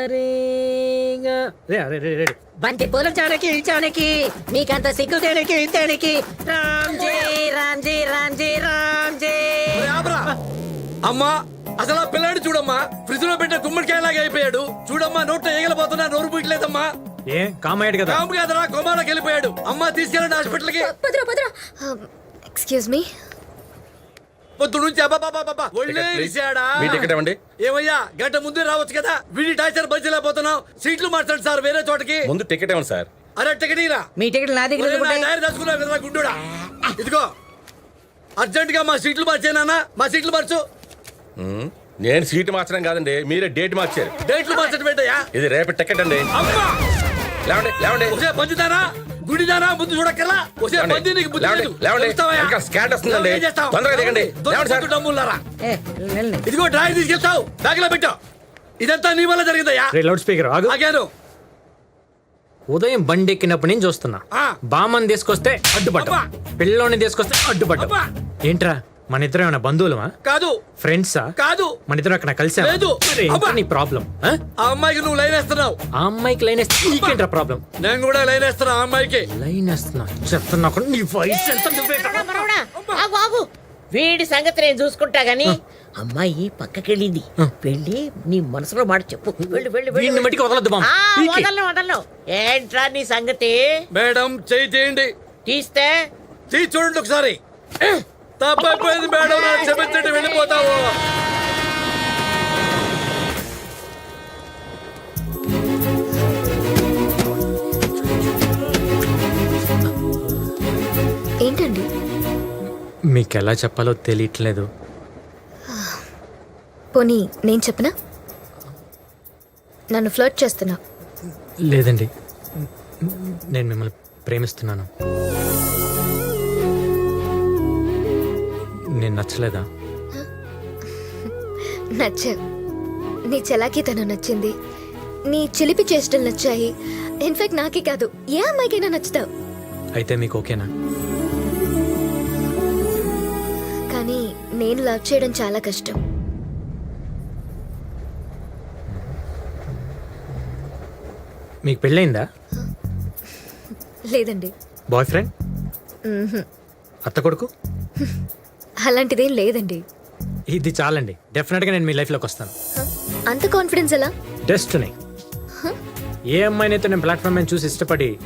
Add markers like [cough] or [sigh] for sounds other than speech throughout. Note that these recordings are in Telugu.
సరిగా. రే రే రే రే. బంతి పూల చాడకి చాడకి మీకంత సిగ్గు రామ్జీ రామ్జీ రామ్జీ రామ్జీ. ఒరే ఆపరా. అమ్మా అసలు ఆ పిల్లాడు చూడమ్మా. ఫ్రిడ్జ్లో పెట్టిన గుమ్మడికాయలాగా అయిపోయాడు. చూడమ్మా నోట్లో ఏగలపోతున్నా నోరు పుట్టలేదమ్మా ఏ కామయ్యాడు కదా. కాము కాదరా కొమాలోకి వెళ్ళిపోయాడు. అమ్మా తీసుకెళ్ళండి హాస్పిటల్కి ఎక్స్క్యూజ్ మీ పొద్దు నుంచి ఒళ్ళే? మీ టికెట్ ఇవ్వండి. ఏమయ్యా గంట ముందే రావచ్చు కదా. వీడి టార్చర్ భరించలేకపోతున్నాం సీట్లు మార్చండి సార్ వేరే చోటకి. ముందు టికెట్ ఇవ్వండి సార్? అరే టికెట్ ఇరా మీ టికెట్ నా దగ్గర కదరా గుండుడా? ఇదిగో. అర్జెంట్గా మా సీట్లు మార్చేనా మా సీట్లు మార్చు. నేను సీటు మార్చడం కాదండి మీరే డేట్ మార్చారు. డేట్లు మార్చడం ఏంటయ్యా? ఇది రేపటి టికెట్ అండి. లేవండి లేవండి. ఒసే పంచుతానా గుడిదానా ముందు చూడక్కర్లా లేవండి. పంది నీకు బుద్ధి. లేదు? ఇంకా స్కాట్ వస్తుందండి. తొందరగా దిగండి. లేవండి సార్. డమ్ములారా. ఇదిగో డ్రాయర్ తీసుకెళ్తావు బ్యాగ్లో పెట్టావు ఇదంతా నీ వల్ల జరిగిందయ్యా రే లౌడ్ స్పీకర్ ఆగు ఆగాను ఉదయం బండి ఎక్కినప్పటి నుంచి చూస్తున్నా ఆ. బామ్మని తీసుకొస్తే అడ్డుపడ్డా. పిల్లోని తీసుకొస్తే అడ్డుపడ్డా అబ్బా. ఏంట్రా మన ఇద్దరం ఏమైనా బంధువులమా? కాదు. ఫ్రెండ్సా? కాదు. మన ఇద్దరం అక్కడ కలిసా లేదు. అబ్బా. నీ ప్రాబ్లం? ఆ? అమ్మాయికి నువ్వు లైన్ వేస్తున్నావు. ఆ అమ్మాయికి లైన్ వేస్తే నీకేంట్రా ప్రాబ్లం? నేను కూడా లైన్ వేస్తున్నా ఆ అమ్మాయికి. లైన్ వేస్తున్నా. చెప్తున్నా కూడా నీ వయసు ఎంత ఆగు, ఆగు. వీడి సంగతి నేను చూసుకుంటా గాని అమ్మాయి పక్కకెళ్ళింది. వెళ్ళి నీ మనసులో మాట చెప్పు. వెళ్ళు వెళ్ళు వీడిని వెళ్ళు మట్టికి వదలొద్దు బామ్మ. ఆ, పీకి. వదలను వదలను. ఏంట్రా నీ సంగతి? మేడం చేయి చేయండి తీస్తే? తీ చూడండి ఒకసారి. తప్పైపోయింది మేడం క్షమించండి వెళ్ళిపోతావు. ఏంటండి? మీకు ఎలా చెప్పాలో తెలియట్లేదు. పోనీ నేను చెప్పనా? నన్ను ఫ్లర్ట్ చేస్తున్నా. లేదండి. నేను మిమ్మల్ని ప్రేమిస్తున్నాను. నేను నచ్చలేదా? నచ్చా నీ చలాకీ తను నచ్చింది. నీ చిలిపి చేష్టలు నచ్చాయి. ఇన్ఫాక్ట్ నాకే కాదు. ఏ అమ్మాయికైనా నచ్చుతావు. అయితే మీకు ఓకేనా? కానీ నేను లవ్ చేయడం చాలా కష్టం. మీకు పెళ్ళయిందా? లేదండి. Boyfriend. అత్త కొడుకు? [laughs] అలాంటిదేం లేదండి. ఇది చాలండి. డెఫినెట్గా నేను మీ లైఫ్లోకి వస్తాను. హ? అంత కాన్ఫిడెన్స్ ఎలా? డెస్ట్ని ఏ అమ్మాయినైతే నేను ప్లాట్ఫామ్ మీద చూసి ఇష్టపడి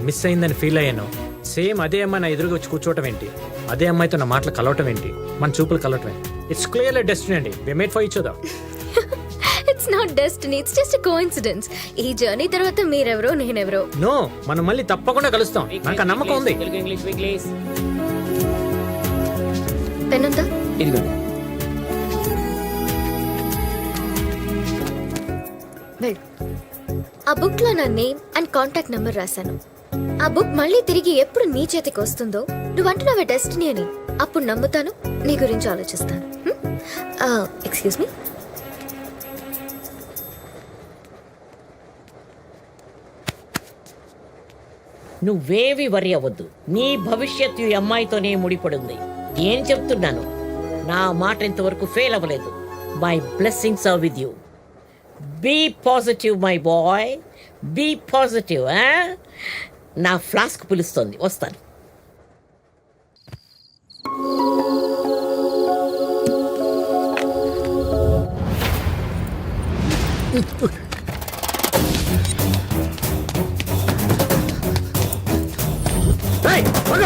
మిస్ అయిందని ఫీల్ అయ్యాను సేమ్ అదే అమ్మాయి నా ఎదురుగా వచ్చి కూర్చోవటం ఏంటి? అదే అమ్మాయితో నా మాటలు కలవటం ఏంటి? మన చూపులు కలవటం ఏంటి? ఇట్స్ క్లియర్ డెస్టినీ అండి. We made for each other it's not destiny it's just coincidence ఈ జర్నీ తర్వాత మీరెవరో నేనెవరో. నో మనం మళ్ళీ తప్పకుండా కలుస్తాం. నాకు ఆ నమ్మకం ఉంది. పెన్ ఉందా ఇదిగో వెళ్ళు. ఆ బుక్లో నా నేమ్ అండ్ కాంటాక్ట్ నెంబర్ రాశాను. ఆ బుక్ మళ్ళీ తిరిగి ఎప్పుడు నీ చేతికి వస్తుందో నువ్వు అంటున్నావే డెస్టినీ అని. అప్పుడు నమ్ముతాను నీ గురించి ఆలోచిస్తాను. Excuse me. నువ్వేవి వరి అవ్వద్దు. నీ భవిష్యత్తు ఈ అమ్మాయితోనే ముడిపడింది. ఏం చెప్తున్నాను? నా మాట ఇంతవరకు ఫెయిల్ అవ్వలేదు. My blessings are with you be positive my boy be positive నా ఫ్లాస్క్ పిలుస్తుంది. వస్తాను. Hey, hold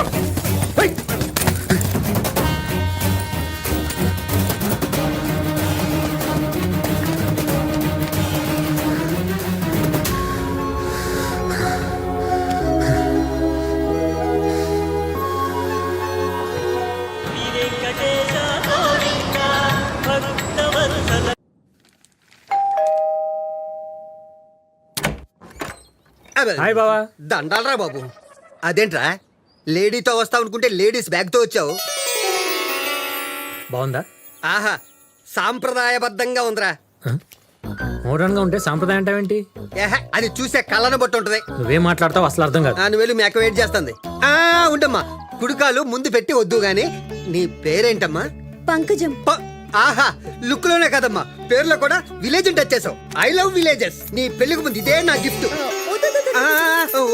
హాయ్ బావా. దండాలరా బాబు. అదేంట్రా? లేడీతో వస్తావు అనుకుంటే లేడీస్ బ్యాగ్తో వచ్చావు. బాగుందా? ఆహా సాంప్రదాయబద్ధంగా ఉందిరా. మోడర్న్గా ఉంటే సాంప్రదాయం అంటావేంటి? ఏహ, అది చూసే కళ్ళను బట్టి ఉంటది. నువ్వేం మాట్లాడతావు అసలు అర్థం కాదు. నువ్వు వెళ్ళి మేక వెయిట్ చేస్తుంది. ఆ ఉండమ్మా కుడుకాలు ముందు పెట్టి వద్దు గాని నీ పేరేంటమ్మా? పంకజం. ప- ఆహా లుక్లోనే కదమ్మా. పేరులో కూడా విలేజ్ టచ్ చేసావు. I love villages. నీ పెళ్ళికి ముందు ఇదే నా గిఫ్ట్.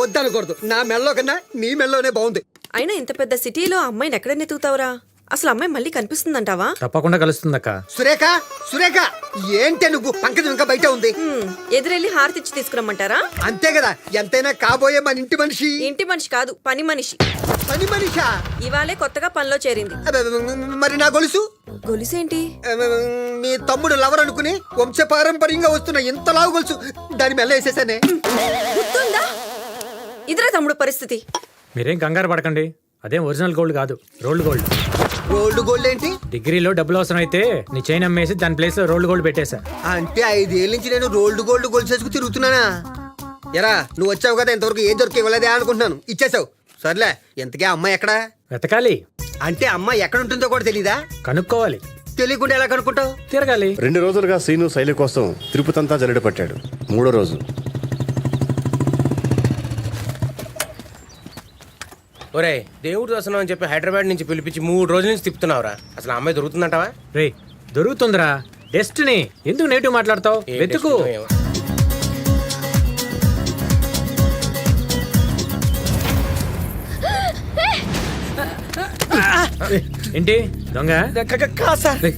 వద్దనకూడదు. నా మెల్లో కన్నా నీ మెల్లోనే బాగుంది. అయినా ఇంత పెద్ద సిటీలో అమ్మాయిని ఎక్కడ నెతుకుతావురా అసలు అమ్మాయి మళ్ళీ కనిపిస్తుందంటావా? తప్పకుండా కలుస్తుందక్క. సురేఖ సురేఖ ఏంటే నువ్వు? పంకజం ఇంకా బయట ఉంది. ఎదురెళ్ళి హారతిచ్చి తీసుకురమ్మంటారా? అంతే కదా ఎంతైనా కాబోయే మన ఇంటి మనిషి. ఇంటి మనిషి కాదు పని మనిషి. పని మనిషా? ఇవాళే కొత్తగా పనిలో చేరింది. మరి నా గొలుసు? గొలుసేంటి? అబ్బబ్బ, మీ తమ్ముడు లవర్ అనుకుని వంశపారంపర్యంగా వస్తున్న ఇంత లావు గొలుసు దాని మెల్ల వేసేసానే. గుర్తుందా? ఇదిరా తమ్ముడు పరిస్థితి. మీరేం కంగారు పడకండి. అదేం ఒరిజినల్ గోల్డ్ కాదు రోల్డ్ గోల్డ్. గోల్డ్ గోల్డ్ ఏంటి? డిగ్రీలో డబ్బులు అవసరం అయితే నీ చైన్ అమ్మేసి దాని ప్లేస్లో రోల్డ్ గోల్డ్ పెట్టేశా. అంటే ఐదేళ్ళ నుంచి నేను రోల్డ్ గోల్డ్ గోల్డ్ చేసుకు తిరుగుతున్నానా? ఎరా నువ్వు వచ్చావు కదా ఇంతవరకు ఏం దొరికి ఇవ్వలేదే అనుకుంటున్నాను. ఇచ్చేసావు. సర్లే ఎంతకే అమ్మాయి ఎక్కడా? వెతకాలి. అంటే అమ్మాయి ఎక్కడ ఉంటుందో కూడా తెలీదా? కనుక్కోవాలి. తెలియకుండా ఎలా కనుక్కుంటావు? తిరగాలి. రెండు రోజులుగా శ్రీను శైలి కోసం తిరుపతంతా జల్లెడ పట్టాడు. మూడో రోజు. ఒరే దేవుడు దర్శనం అని చెప్పి హైదరాబాద్ నుంచి పిలిపించి మూడు రోజుల నుంచి తిప్పుతున్నావురా. అసలు ఆ అమ్మాయి దొరుకుతుందంటావా? రే దొరుకుతుందిరా. డెస్టినీ ఎందుకు నెగిటివ్ మాట్లాడతావు? వెతుకు. ఏంటి? దొంగ? రేయ్,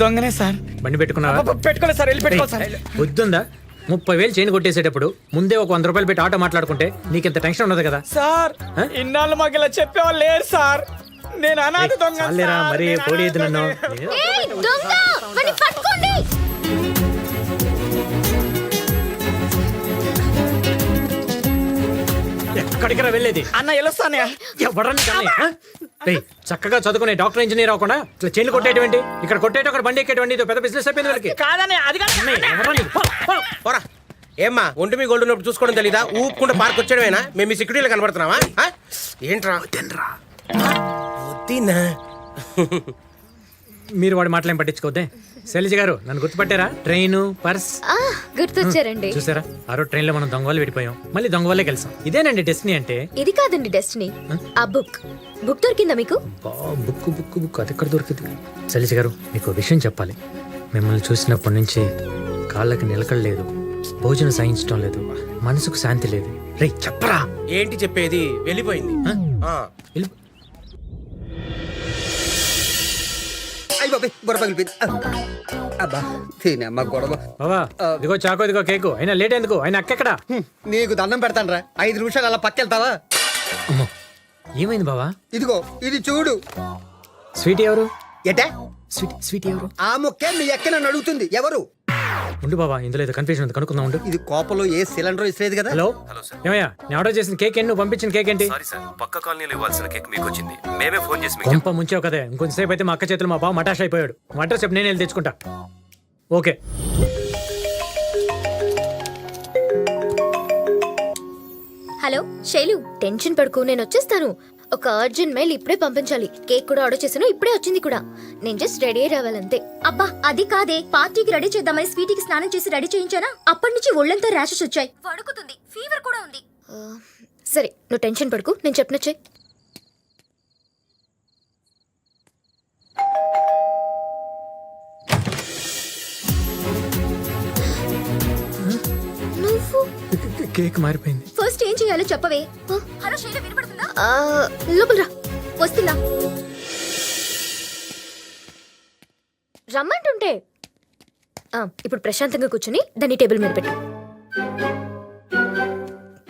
దొంగనే సార్ బండి పెట్టుకున్నావా పెట్టుకోలేదు సార్ వెళ్ళి పెట్టుకో సార్ వద్దుందా ముప్పై వేలు చైన్ కొట్టేసేటప్పుడు ముందే ఒక వంద రూపాయలు పెట్టి ఆటో మాట్లాడుకుంటే నీకింత టెన్షన్ ఉండదు కదా సార్ ఇన్నాళ్ళు మాకు ఇలా చెప్పేవాళ్ళు లేరు సార్ నేను అనాథ దొంగ లేరా మరి నేను నన్ను ఎక్కడికి వెళ్ళేది అన్న ఎలా కానీ, రేయ్, చక్కగా చదువుకునే డాక్టర్ ఇంజనీర్ అవ్వకుండా ఇట్లా చైన్లు కొట్టేటువంటి? ఇక్కడ కొట్టేటి అక్కడ బండి ఎక్కేటువంటి? ఇది పెద్ద బిజినెస్ అయిపోయింది వాళ్ళకి. కాదనే అది కాదు. అన్నయ్య, ఎవరా నీకు? పో, పో. పోరా. ఏమ్మా ఒంటి మీ గోల్డ్ ఉన్నప్పుడు చూసుకోవడం తెలీదా? ఊపుకుంటే పార్క్ వచ్చాడమేనా మేము మీ సెక్యూరిటీలో కనబడుతున్నావా ఆ? ఏంట్రా? తినరా. వద్దినా? మీరు వాడి మాటలేం పట్టించుకోవద్దే. శైలజ గారు నన్ను గుర్తుపట్టారా? Train purse? ఆ, గుర్తొచ్చారండి. చూసారా? ఆ రోజు ట్రైన్లో మనం దొంగ వాళ్ళు విడిపోయాం. మళ్ళీ దొంగ వాళ్ళే కలిసాం ఇదేనండి డెస్టినీ అంటే? ఇది కాదండి డెస్టినీ. ఆ? బుక్. బుక్ దొరికిందా మీకు? బా బుక్కు బుక్కు బుక్. అది ఎక్కడ దొరుకుతుంది? శైలజ గారు మీకు ఒక విషయం చెప్పాలి. మిమ్మల్ని చూసినప్పటి నుంచి కాళ్ళకి నిలకడలేదు భోజనం సాయించడం లేదు. మనసుకు శాంతి లేదు. రే చెప్పరా? ఏంటి చెప్పేది? వెళ్ళిపోయింది. ఆ. వెళ్ళు. అయ్యి బాబాయ్ గొడవ పగిలిపోయింది. అబ్బా తినమ్మ గొడవ. బాబా ఇదిగో చాకో ఇదిగో కేకు. అయినా లేట్ ఎందుకు? అయినా అక్కెక్కడ నీకు దండం పెడతాను ఐదు నిమిషాలు అలా పక్కెళ్తావా? ఏమైంది బావా? ఇదిగో ఇది చూడు. స్వీట్ ఎవరు? ఎటే స్వీట్ స్వీట్ ఎవరు? ఆ మొక్కే మీ ఎక్క నన్ను అడుగుతుంది. ఎవరు? ఉండు బాబా ఇందులో ఏదో కన్ఫ్యూజన్ ఉంది. కనుక్కుందాం ఉండు. ఇది కోపంలో ఏ సిలిండర్ ఇస్తలేదు కదా? హలో? ఏమయ్యా నేను ఆర్డర్ చేసిన కేక్ ఎన్ని నువ్వు పంపించిన కేక్ ఏంటి? సారీ సార్ పక్క కాలనీలో ఇవ్వాల్సిన కేక్ మీకు వచ్చింది మేమే ఫోన్ చేసి మీకు కొంప ముంచావు కదే. ఇంకొంచెంసేపు అయితే మా అక్క చేతులు మా బావ మటాష్ అయిపోయాడు. మా అడ్రస్ చెప్పి నేను వెళ్ళి తెచ్చుకుంటా. ఓకే. హలో శైలు టెన్షన్ పడుకు నేను వచ్చేస్తాను. ఒక అర్జెంట్ మెయిల్ ఇప్పుడే పంపించాలి. కేక్ కూడా ఆర్డర్ చేశాను ఇప్పుడే వచ్చింది కూడా. నేను జస్ట్ రెడీ అయ్యి రావాలంతే. అబ్బా అది కాదే. పార్టీకి రెడీ చేద్దామని స్వీటీకి స్నానం చేసి రెడీ చేయించానా? అప్పటి నుంచి ఒళ్ళంతా ర్యాషెస్ వచ్చాయి. వణుకుతుంది. ఫీవర్ కూడా ఉంది. సరే నువ్వు టెన్షన్ పడుకు నేను చెప్పినచ్చే నువ్వు? కేక్ మారిపోయింది. ఫస్ట్ ఏం చేయాలో చెప్పవే. హలో శైల వినపడుతుందా? లోపల రా. వస్తున్నా. రమ్మంటుంటే. ఇప్పుడు ప్రశాంతంగా కూర్చుని దాన్ని టేబుల్ మీద పెట్టు.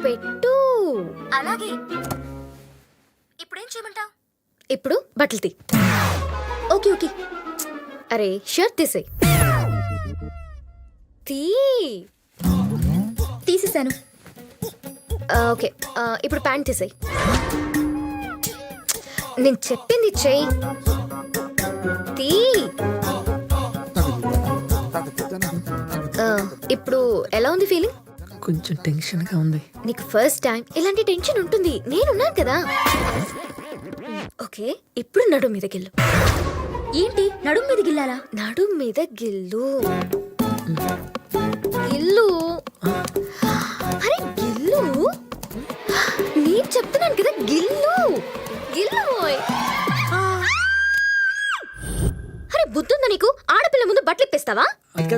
పెట్టు. అలాగే. ఇప్పుడేం చేయమంటావు? ఇప్పుడు బట్టలు తీ. Okay okay. అరే షర్ట్ తీసేయ్. తీ. తీసేశాను ఆ, ఓకే. ఇప్పుడు ప్యాంట్ తీసేయ్. నేను చెప్పింది చెయ్యి. తీ. ఇప్పుడు ఎలా ఉంది ఫీలింగ్? కొంచెం టెన్షన్గా ఉంది. నీకు ఫస్ట్ టైం ఇలాంటి టెన్షన్ ఉంటుంది. నేనున్నాను కదా. ఓకే ఇప్పుడు నడు మీద గిల్లు ఏంటి? నడుం మీద గిల్లాలా? నడు మీద గిల్లు.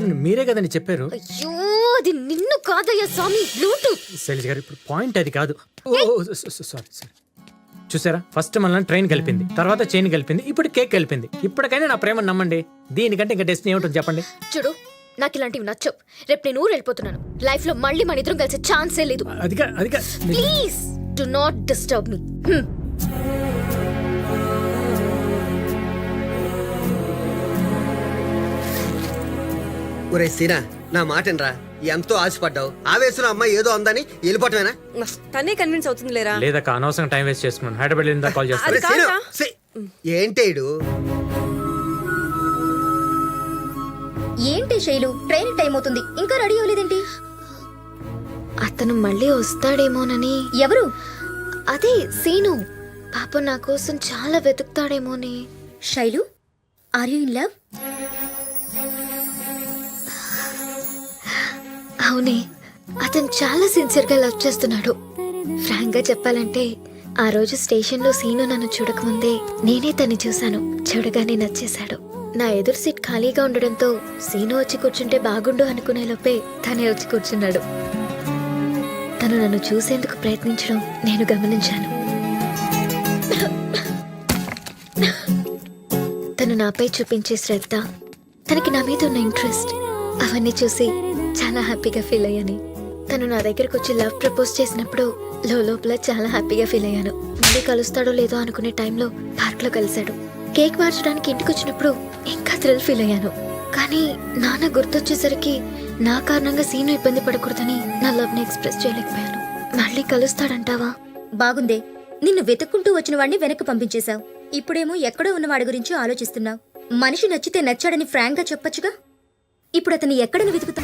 కాదండి మీరే కదండి చెప్పారు. అయ్యో అది నిన్ను కాదయ్యా స్వామి బ్లూటూత్ శైలజ గారు ఇప్పుడు పాయింట్ అది కాదు. Sorry sorry. చూసారా? ఫస్ట్ మనల్ని ట్రైన్ కలిపింది. తర్వాత చైన్ కలిపింది. ఇప్పుడు కేక్ కలిపింది. ఇప్పటికైనా నా ప్రేమ నమ్మండి. దీనికంటే ఇంకా డెస్టినీ ఏముంటుంది చెప్పండి? చూడు నాకు ఇలాంటివి నచ్చవు. రేపు నేను ఊరు వెళ్ళిపోతున్నాను. లైఫ్లో మళ్ళీ మన ఇద్దరం కలిసే ఛాన్సే లేదు. అదిగా అదిగా please do not disturb me. ఒరే సీనా నా మాటనరా ఎంతో ఆశపడ్డావు. ఆవేశంలో అమ్మాయి ఏదో అందని వెళ్ళిపోవటమేనా తనే కన్విన్స్ అవుతుంది లేరా లేదక్క అనవసరం టైం వేస్ట్ చేసుకున్నాను. హైదరాబాద్ వెళ్ళిందా కాల్ చేస్తాను ఏంటేడు ఏంటి శైలు? ట్రైన్ టైం అవుతుంది. ఇంకా రెడీ అవ్వలేదేంటి? అతను మళ్ళీ వస్తాడేమోనని. ఎవరు? అదే సీను. పాప నా కోసం చాలా వెతుకుతాడేమోని. Shailu are you in love అవునే అతను చాలా సిన్సియర్గా లవ్ చేస్తున్నాడు. ఫ్రాంక్గా చెప్పాలంటే ఆ రోజు స్టేషన్లో సీను నన్ను చూడకముందే నేనే తన్ని చూశాను. చూడగానే నచ్చేశాడు. నా ఎదురు సీట్ ఖాళీగా ఉండడంతో సీను వచ్చి కూర్చుంటే బాగుండు అనుకునే లోపే తనే వచ్చి కూర్చున్నాడు. తను నన్ను చూసేందుకు ప్రయత్నించడం నేను గమనించాను. తను నాపై చూపించే శ్రద్ధ తనకి నా మీద ఉన్న ఇంట్రెస్ట్ అవన్నీ చూసి చాలా హ్యాపీగా ఫీల్ అయ్యాను. తను నా దగ్గరకు వచ్చి లవ్ ప్రపోజ్ చేసినప్పుడు లో లోపల చాలా హ్యాపీగా ఫీల్ అయ్యాను. మళ్ళీ కలుస్తాడో లేదో అనుకునే టైంలో పార్క్లో కలిశాడు. కేక్ మార్చడానికి ఇంటికి వచ్చినప్పుడు ఇంకా థ్రిల్ ఫీల్ అయ్యాను. కానీ నాన్న గుర్తొచ్చేసరికి నా కారణంగా సీను ఇబ్బంది పడకూడదని నా లవ్ని ఎక్స్ప్రెస్ చేయలేకపోయాను. మళ్ళీ కలుస్తాడంటావా? బాగుందే. నిన్ను వెతుక్కుంటూ వచ్చిన వాడిని వెనక్కి పంపించేశావు. ఇప్పుడేమో ఎక్కడో ఉన్నవాడి గురించి ఆలోచిస్తున్నావు. మనిషి నచ్చితే నచ్చాడని ఫ్రాంక్గా చెప్పొచ్చుగా. ఇప్పుడు అతను ఎక్కడని వెతుకుతా